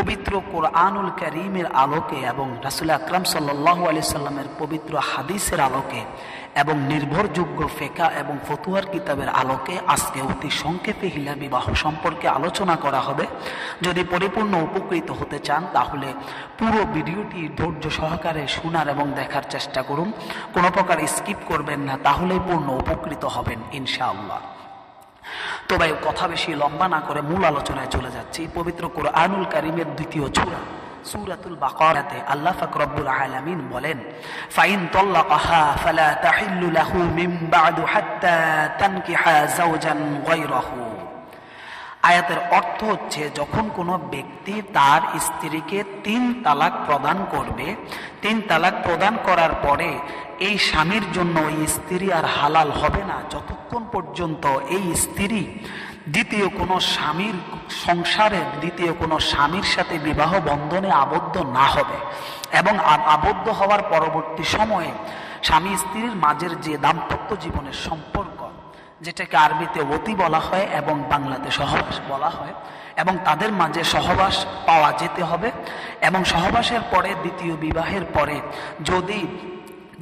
পবিত্র কোরআনুল করিমের আলোকে এবং রাসুল আকরাম সাল্লাহ আলি সাল্লামের পবিত্র হাদিসের আলোকে এবং নির্ভরযোগ্য ফেকা এবং ফতুয়ার কিতাবের আলোকে আজকে অতি সংক্ষেপে হিলা বিবাহ সম্পর্কে আলোচনা করা হবে। যদি পরিপূর্ণ উপকৃত হতে চান, তাহলে পুরো ভিডিওটি ধৈর্য সহকারে শোনার এবং দেখার চেষ্টা করুন। কোনো প্রকার স্কিপ করবেন না, তাহলেই পূর্ণ উপকৃত হবেন, ইনশাআল্লাহ। তো ভাই, কথা বেশি লম্বা না করে মূল আলোচনায় চলে যাচ্ছি। পবিত্র কোরআনুল কারিমের দ্বিতীয় চূড়া সুরাতুল বাকারাতে আল্লাহ ফাক রব্বুল আলামিন বলেন, ফাইন তাল্লাকাহা ফালা তাহিল্লু লাহু মিন বাদু হাত্তা তানকিহা যাওজান গায়রাহু। আয়াতের অর্থ হচ্ছে, যখন কোনো ব্যক্তি তার স্ত্রীকে তিন তালাক প্রদান করবে তিন তালাক প্রদান করার পরে এই স্বামীর জন্য ওই স্ত্রী আর হালাল হবে না। যতক্ষণ পর্যন্ত এই স্ত্রী দ্বিতীয় কোনো স্বামীর সংসারে, দ্বিতীয় কোনো স্বামীর সাথে বিবাহ বন্ধনে আবদ্ধ না হবে এবং আবদ্ধ হওয়ার পরবর্তী সময়ে স্বামী স্ত্রীর মাঝের যে দাম্পত্য জীবনের সম্পর্ক যেটাকে আরবিতে অতি বলা হয় এবং বাংলাতে সহবাস বলা হয়, এবং তাদের মাঝে সহবাস পাওয়া যেতে হবে, এবং সহবাসের পরে দ্বিতীয় বিবাহের পরে যদি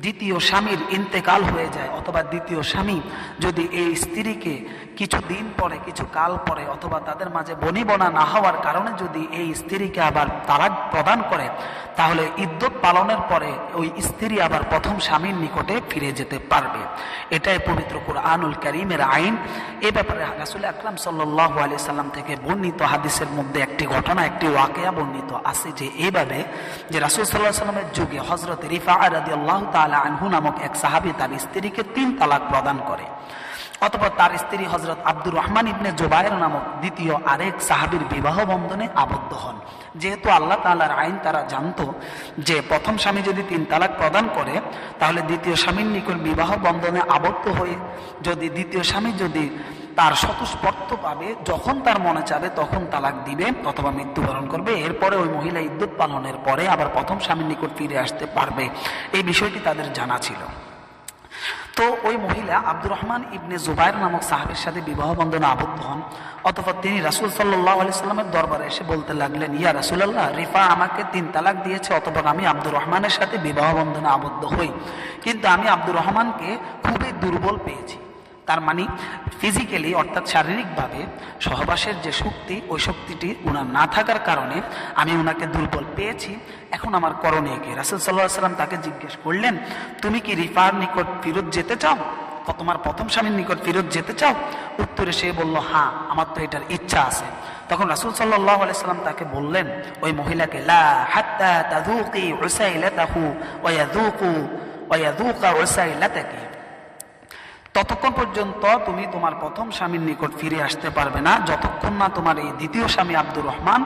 দ্বিতীয় স্বামীর ইন্তেকাল হয়ে যায়, অথবা দ্বিতীয় স্বামী যদি এই স্ত্রীকে কিছু দিন পরে, কিছু কাল পরে, অথবা তাদের মাঝে বনিবনা না হওয়ার কারণে যদি এই স্ত্রীকে আবার তালাক প্রদান করে, তাহলে ইদ্যুৎ পালনের পরে ওই স্ত্রী আবার প্রথম স্বামীর নিকটে ফিরে যেতে পারবে। এটাই পবিত্র কোরআনুল করিমের আইন। এ ব্যাপারে রাসুল আকরাম সাল্লাহ আলি সাল্লাম থেকে বর্ণিত হাদিসের মধ্যে একটি ঘটনা, একটি ওয়াকেয়া বর্ণিত আছে যে এইভাবে যে রাসুল সাল্লাহ সাল্লামের যুগে হজরত রিফা আদি আল্লাহ তালা আনহু নামক এক সাহাবি তার স্ত্রীকে তিন তালাক প্রদান করে। অথবা তার স্ত্রী হজরত আব্দুর রহমান ইবনে জোবায়ের নামক দ্বিতীয় আরেক সাহাবির বিবাহ বন্ধনে আবদ্ধ হন। যেহেতু আল্লাহ তালার আইন তারা জানত যে প্রথম স্বামী যদি তিন তালাক প্রদান করে, তাহলে দ্বিতীয় স্বামীর নিকট বিবাহ বন্ধনে আবদ্ধ হয়ে যদি দ্বিতীয় স্বামী যদি তার স্বতঃস্পর্ত পাবে যখন তার মনে চাবে তখন তালাক দিবে অথবা মৃত্যুবরণ করবে। এরপরে ওই মহিলা ইদ্যুৎ পালনের পরে আবার প্রথম স্বামীর নিকট ফিরে আসতে পারবে। এই বিষয়টি তাদের জানা ছিল। তো ওই মহিলা আব্দুর রহমান ইবনে জুবাইর নামক সাহাবের সাথে বিবাহ বন্ধনে আবদ্ধ হন। অথবা তিনি রাসুল সাল্লাহ আলি সাল্লামের দরবারে এসে বলতে লাগলেন, ইয়া রাসুলাল্লাহ, রিফা আমাকে তিন তালাক দিয়েছে অথবা আমি আব্দুর রহমানের সাথে বিবাহ বন্ধনে আবদ্ধ হই। কিন্তু আমি আব্দুর রহমানকে খুবই দুর্বল পেয়েছি। তার মানে ফিজিক্যালি অর্থাৎ শারীরিকভাবে সহবাসের যে শক্তি, ওই শক্তিটি ওনার না থাকার কারণে আমি ওনাকে দুর্বল পেয়েছি। এখন আমার করণীয় কি? রাসুল সাল্লাহ সাল্লাম তাকে জিজ্ঞেস করলেন, তুমি কি রিফার নিকট ফিরত যেতে চাও? তোমার প্রথম স্বামীর নিকট ফিরত যেতে চাও? উত্তরে সে বলল হ্যাঁ আমার তো এটার ইচ্ছা আছে। তখন রাসুল সাল্লাহ আলাইসাল্লাম তাকে বললেন, ওই মহিলাকে, লা হাত্তা তাদুকি উসাইলাতাকি। ততক্ষণ পর্যন্ত তুমি তোমার প্রথম স্বামীর নিকট ফিরে আসতে পারবে না। যতক্ষণ না তোমার এই দ্বিতীয় স্বামী আব্দুর রহমান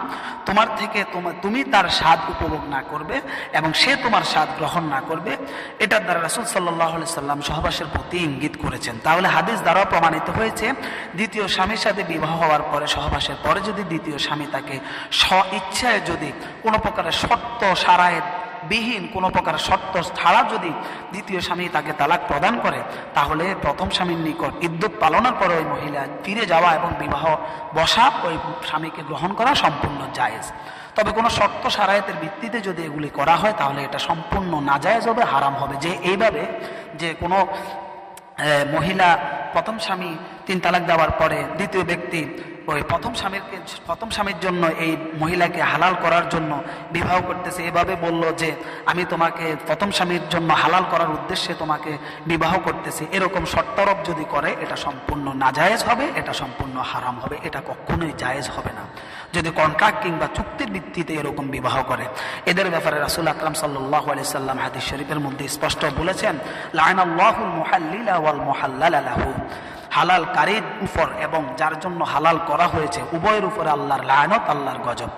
তোমার থেকে তুমি তার স্বাদ উপভোগ না করবে এবং সে তোমার স্বাদ গ্রহণ না করবে। এটার দ্বারা রাসুল সাল্লাহ সাল্লাম সহবাসের প্রতি ইঙ্গিত করেছেন। তাহলে হাদিস দ্বারাও প্রমাণিত হয়েছে, দ্বিতীয় স্বামীর সাথে বিবাহ হওয়ার পরে, সহবাসের পরে যদি দ্বিতীয় স্বামী তাকে স্ব, ইচ্ছায় যদি কোনো প্রকারের শর্ত সারায় বিহীন কোনো প্রকার শর্ত ছাড়া যদি দ্বিতীয় স্বামী তাকে তালাক প্রদান করে, তাহলে প্রথম স্বামীর নিকট ইদ্যুৎ পালনের পরে ওই মহিলা ফিরে যাওয়া এবং বিবাহ বসা ওই স্বামীকে গ্রহণ করা সম্পূর্ণ জায়েজ। তবে কোনো শর্ত সারায়তের ভিত্তিতে যদি এগুলি করা হয়, তাহলে এটা সম্পূর্ণ নাজায়েজ হবে, হারাম হবে। যে এইভাবে যে কোনো মহিলা প্রথম স্বামী তিন তালাক দেওয়ার পরে দ্বিতীয় ব্যক্তি ওই প্রথম স্বামীরকে প্রথম স্বামীর জন্য এই মহিলাকে হালাল করার জন্য বিবাহ করতেছে। এভাবে বলল যে, আমি তোমাকে প্রথম স্বামীর জন্য হালাল করার উদ্দেশ্যে তোমাকে বিবাহ করতেছি। এরকম শর্তারোপ যদি করে, এটা সম্পূর্ণ নাজায়েজ হবে, এটা সম্পূর্ণ হারাম হবে, এটা কখনোই জায়েজ হবে না। যদি কন্ট্রাক্ট কিংবা চুক্তির ভিত্তিতে এরকম বিবাহ করে। এদের ব্যাপারে রাসুল আকরাম সাল্লাহ আলি সাল্লাম হাদিস শরীফের মধ্যে স্পষ্ট বলেছেন লাইন আল্লাহুল মোহাল্লিলা ওয়াল মোহাল্লালাহু হালাল কারির উপর এবং যার জন্য হালাল করা হয়েছে, উভয়ের উপরে আল্লাহর লায়নত, আল্লাহর গজব।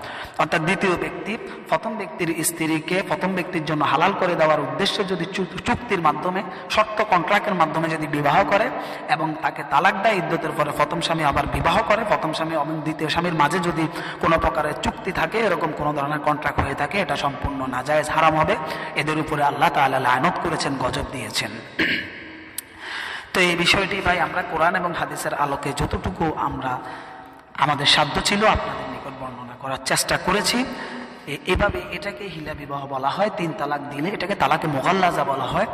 অর্থাৎ দ্বিতীয় ব্যক্তি, প্রথম ব্যক্তির স্ত্রীকে প্রথম ব্যক্তির জন্য হালাল করে দেওয়ার উদ্দেশ্যে যদি চুক্তির মাধ্যমে, শর্ত কন্ট্রাক্টের মাধ্যমে যদি বিবাহ করে এবং তাকে তালাক দেয় ইদ্যতের পরে প্রথম স্বামী আবার বিবাহ করে, প্রথম স্বামী এবং দ্বিতীয় স্বামীর মাঝে যদি কোনো প্রকারের চুক্তি থাকে, এরকম কোনো ধরনের কন্ট্রাক্ট হয়ে থাকে, এটা সম্পূর্ণ নাজায়েজ হারাম হবে। এদের উপরে আল্লাহ তাআলা লায়নত করেছেন, গজব দিয়েছেন। তো এই বিষয়টি ভাই আমরা কোরআন এবং হাদিসের আলোকে যতটুকু আমরা আমাদের সাধ্য ছিল আপনাদের নিকট বর্ণনা করার চেষ্টা করেছি। এভাবে এটাকে হিলা বিবাহ বলা হয়, তিন তালাক দিলে এটাকে তালাকে মোগাল্লাজা বলা হয়।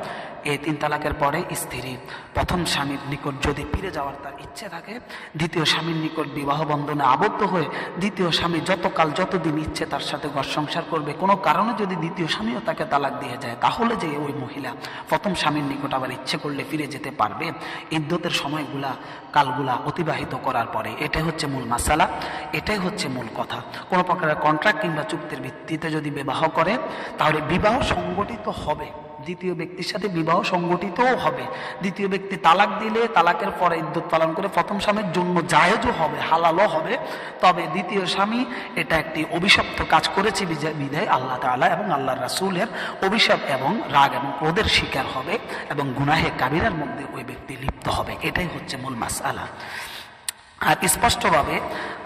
এই তিন তালাকের পরে স্ত্রী প্রথম স্বামীর নিকট যদি ফিরে যাওয়ার তার ইচ্ছে থাকে, দ্বিতীয় স্বামীর নিকট বিবাহ বন্ধনে আবদ্ধ হয়ে দ্বিতীয় স্বামী যতকাল যতদিন ইচ্ছে তার সাথে ঘর সংসার করবে, কোনো কারণে যদি দ্বিতীয় স্বামীও তাকে তালাক দিয়ে যায়, তাহলে যে ওই মহিলা প্রথম স্বামীর নিকট আবার ইচ্ছে করলে ফিরে যেতে পারবে। ইদ্যতের সময়গুলা, কালগুলা অতিবাহিত করার পরে এটাই হচ্ছে মূল মাসালা, এটাই হচ্ছে মূল কথা। কোনো প্রকারের কন্ট্রাক্ট কিংবা চুক্তির ভিত্তিতে যদি বিবাহ করে, তাহলে বিবাহ সংগঠিত হবে। দ্বিতীয় ব্যক্তির সাথে বিবাহ সংগঠিতও হবে। দ্বিতীয় ব্যক্তি তালাক দিলে তালাকের পরে ইদ্যুৎ পালন করে প্রথম স্বামীর জন্য জায়েজও হবে, হালালও হবে। তবে দ্বিতীয় স্বামী এটা একটি অভিশপ্ত কাজ করেছে বিধায় আল্লাহ তাআলা এবং আল্লাহ রাসুলের অভিশাপ এবং রাগ এবং ক্রোধের শিকার হবে এবং গুনাহে কাবিরার মধ্যে ওই ব্যক্তি লিপ্ত হবে। এটাই হচ্ছে মূল মাসআলা। আর স্পষ্টভাবে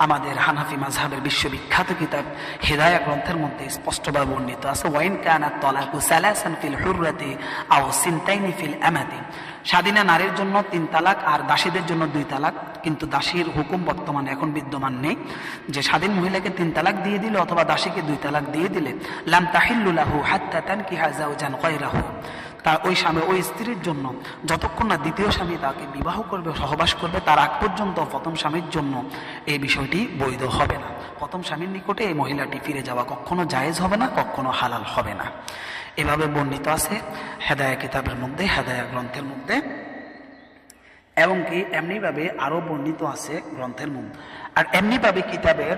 আমাদের হানাফি মাঝহাবের বিশ্ববিখ্যাত কিতাব হেদায়া গ্রন্থের মধ্যে স্পষ্টভাবে বর্ণিত আছে, ওয়াইন কানা তলাকু সালাসান ফিল হুররাতি আও সিনতাইনি ফিল আমাতি। স্বাধীনা নারীর জন্য তিন তালাক আর দাসীদের জন্য দুই তালাক, কিন্তু দাসীর হুকুম বর্তমানে এখন বিদ্যমান নেই। যে স্বাধীন মহিলাকে তিন তালাক দিয়ে দিলে অথবা দাসীকে দুই তালাক দিয়ে দিলে, লাম তাহিল্লুলাহু হাত্তা তান তানকিহা জাওজান গায়রাহু। তার ওই স্বামী ওই স্ত্রীর জন্য যতক্ষণ না দ্বিতীয় স্বামী তাকে বিবাহ করবে, সহবাস করবে, তার আগ পর্যন্ত প্রথম স্বামীর জন্য এই বিষয়টি বৈধ হবে না। প্রথম স্বামীর নিকটে এই মহিলাটি ফিরে যাওয়া কখনো জায়েজ হবে না, কখনো হালাল হবে না। এভাবে বর্ণিত আছে হেদায়া কিতাবের মধ্যে হেদায়া গ্রন্থের মধ্যে। এবং কি এমনিভাবে আরও বর্ণিত আছে গ্রন্থের মধ্যে। আর এমনিভাবে কিতাবের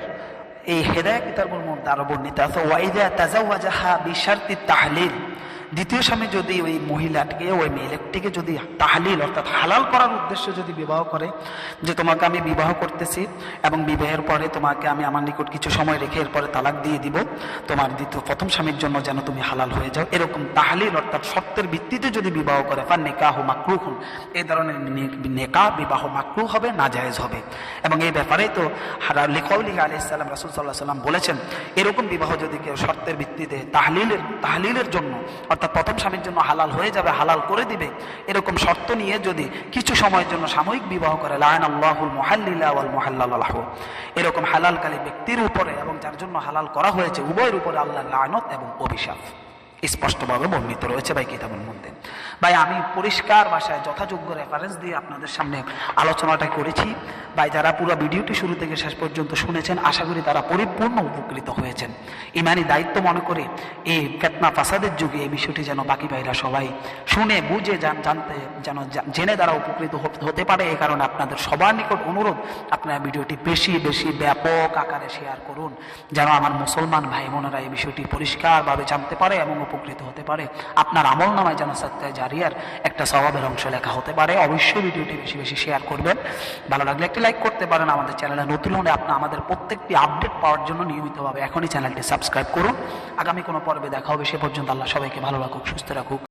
এই হেদায়া কিতাবের মধ্যে আরও বর্ণিত আছে, ওয়াইদা তাজাওয়াজাহা বিশার্তি তাহলিল। দ্বিতীয় স্বামী যদি ওই মহিলাটিকে, ওই মেয়েটিকে যদি তাহালিল, অর্থাৎ হালাল করার উদ্দেশ্যে যদি বিবাহ করে, যে তোমাকে আমি বিবাহ করতেছি এবং বিবাহের পরে তোমাকে আমি আমার নিকট কিছু সময় রেখে এরপরে তালাক দিয়ে দিব, তোমার দ্বিতীয়, প্রথম স্বামীর জন্য যেন তুমি হালাল হয়ে যাও। এরকম তাহালিল, অর্থাৎ শর্তের ভিত্তিতে যদি বিবাহ করে, ফান নেকাহ মাকরুহ এই ধরনের নেকা, বিবাহ মাকরু হবে না জায়েজ হবে। এবং এই ব্যাপারেই তো লিখৌলি আলি ইসলাম রাসুল সাল্লাহ সাল্লাম বলেছেন, এরকম বিবাহ যদি কেউ শর্তের ভিত্তিতে তাহলিলের তাহলিলের জন্য, অর্থাৎ প্রথম স্বামীর জন্য হালাল হয়ে যাবে, হালাল করে দিবে, এরকম শর্ত নিয়ে যদি কিছু সময়ের জন্য সাময়িক বিবাহ করে লায়ন আল্লাহুল মোহাল্লিল্লা ওয়াল মোহাল্লাহ এরকম হালালকালী ব্যক্তির উপরে এবং যার জন্য হালাল করা হয়েছে, উভয়ের উপরে আল্লাহ লায়নত এবং অভিশাপ। স্পষ্টভাবে বর্ণিত রয়েছে ভাই কিতাবের মধ্যে। ভাই, আমি পরিষ্কার ভাষায় যথাযোগ্য রেফারেন্স দিয়ে আপনাদের সামনে আলোচনাটা করেছি। ভাই, যারা পুরো ভিডিওটি শুরু থেকে শেষ পর্যন্ত শুনেছেন, আশা করি তারা পরিপূর্ণ উপকৃত হয়েছেন। ইমানি দায়িত্ব মনে করে এই ফেতনা ফাসাদের যুগে এই বিষয়টি যেন বাকি ভাইরা সবাই শুনে, বুঝে, জান- জানতে, যেন জেনে তারা উপকৃত হতে পারে। এই কারণে আপনাদের সবার নিকট অনুরোধ, আপনারা ভিডিওটি বেশি বেশি ব্যাপক আকারে শেয়ার করুন। যেন আমার মুসলমান ভাই বোনেরা এই বিষয়টি পরিষ্কারভাবে জানতে পারে এবং উপকৃত হতে পারে। আপনার আমল নামায় যেন সত্যায় জারিয়ার একটা স্বভাবের অংশ লেখা হতে পারে। অবশ্যই ভিডিওটি বেশি বেশি শেয়ার করবেন। ভালো লাগলে একটি লাইক করতে পারেন। আমাদের চ্যানেলে নতুন হলে আপনি আমাদের প্রত্যেকটি আপডেট পাওয়ার জন্য নিয়মিতভাবে এখনই চ্যানেলটি সাবস্ক্রাইব করুন। আগামী কোনো পর্বে দেখা হবে, সে পর্যন্ত আল্লাহ সবাইকে ভালো রাখুক, সুস্থ রাখুক।